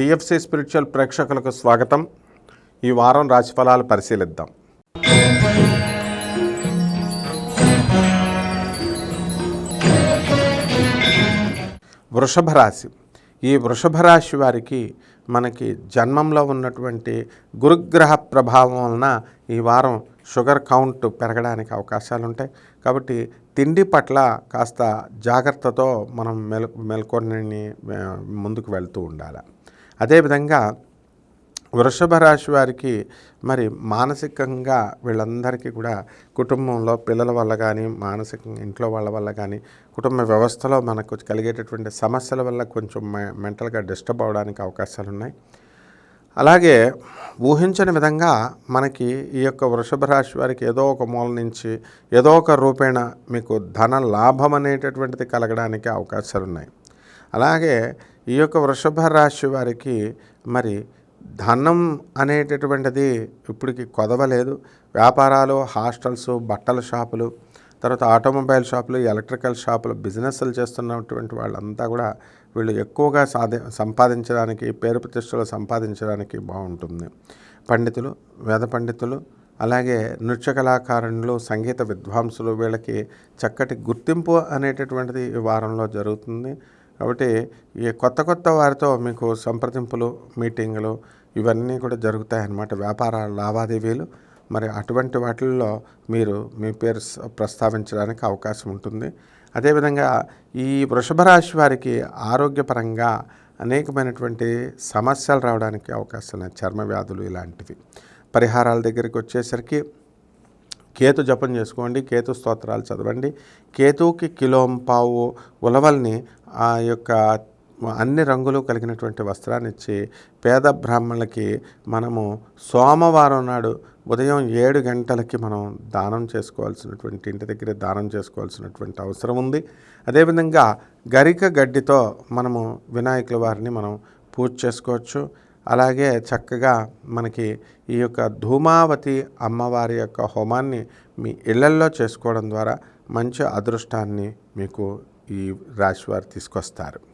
TFC spiritual ప్రేక్షకులకు స్వాగతం. ఈ వారం రాశిఫలాలు పరిశీలిద్దాం. వృషభ రాశి. ఈ వృషభ రాశి వారికి మనకి జన్మంలో ఉన్నటువంటి గురుగ్రహ ప్రభావం వలన ఈ వారం షుగర్ కౌంట్ పెరగడానికి అవకాశాలు ఉంటాయి. కాబట్టి తిండి పట్ల కాస్త జాగ్రత్తతో మనం మెల్ మెల్కొని ముందుకు వెళ్తూ ఉండాలి. అదేవిధంగా వృషభ రాశి వారికి మరి మానసికంగా వీళ్ళందరికీ కూడా కుటుంబంలో పిల్లల వల్ల కానీ మానసికంగా ఇంట్లో వాళ్ళ వల్ల కానీ కుటుంబ వ్యవస్థలో మనకు కలిగేటటువంటి సమస్యల వల్ల కొంచెం మెంటల్గా డిస్టర్బ్ అవడానికి అవకాశాలు ఉన్నాయి అలాగే ఊహించని విధంగా మనకి ఈ యొక్క వృషభ రాశి వారికి ఏదో ఒక మూల నుంచి ఏదో ఒక రూపేణ మీకు ధన లాభం అనేటటువంటిది కలగడానికి అవకాశాలు ఉన్నాయి అలాగే ఈ యొక్క వృషభ రాశి వారికి మరి ధనం అనేటటువంటిది ఇప్పటికి కొదవలేదు. వ్యాపారాలు హాస్టల్స్ బట్టల షాపులు తర్వాత ఆటోమొబైల్ షాపులు ఎలక్ట్రికల్ షాపులు బిజినెస్లు చేస్తున్నటువంటి వాళ్ళంతా కూడా వీళ్ళు ఎక్కువగా సాధి సంపాదించడానికి పేరు ప్రతిష్టలు సంపాదించడానికి బాగుంటుంది. పండితులు వేద పండితులు అలాగే నృత్య కళాకారులు సంగీత విద్వాంసులు వీళ్ళకి చక్కటి గుర్తింపు అనేటటువంటిది ఈ వారంలో జరుగుతుంది. కాబట్టి ఈ కొత్త కొత్త వారితో మీకు సంప్రదింపులు మీటింగులు ఇవన్నీ కూడా జరుగుతాయన్నమాట. వ్యాపార లావాదేవీలు. మరి అటువంటి వాటిల్లో మీరు మీ పేరు ప్రస్తావించడానికి అవకాశం ఉంటుంది. అదేవిధంగా ఈ వృషభ రాశి వారికి ఆరోగ్యపరంగా అనేకమైనటువంటి సమస్యలు రావడానికి అవకాశం ఉన్నాయి. చర్మ వ్యాధులు ఇలాంటివి. పరిహారాల దగ్గరికి వచ్చేసరికి కేతు జపం చేసుకోండి కేతు స్తోత్రాలు చదవండి. కేతువుకి కిలోం పావు ఉలవల్ని ఆ యొక్క అన్ని రంగులు కలిగినటువంటి వస్త్రాన్ని ఇచ్చి పేద బ్రాహ్మణులకి మనము సోమవారం నాడు ఉదయం ఏడు గంటలకి మనం దానం చేసుకోవాల్సినటువంటి ఇంటి దగ్గర దానం చేసుకోవాల్సినటువంటి అవసరం ఉంది. అదేవిధంగా గరిక గడ్డితో మనము వినాయకుల వారిని మనం పూజ చేసుకోవచ్చు. అలాగే చక్కగా మనకి ఈ యొక్క ధూమావతి అమ్మవారి యొక్క హోమాన్ని మీ ఇళ్ళల్లో చేసుకోవడం ద్వారా మంచి అదృష్టాన్ని మీకు ఈ రాశివారు తీసుకొస్తారు.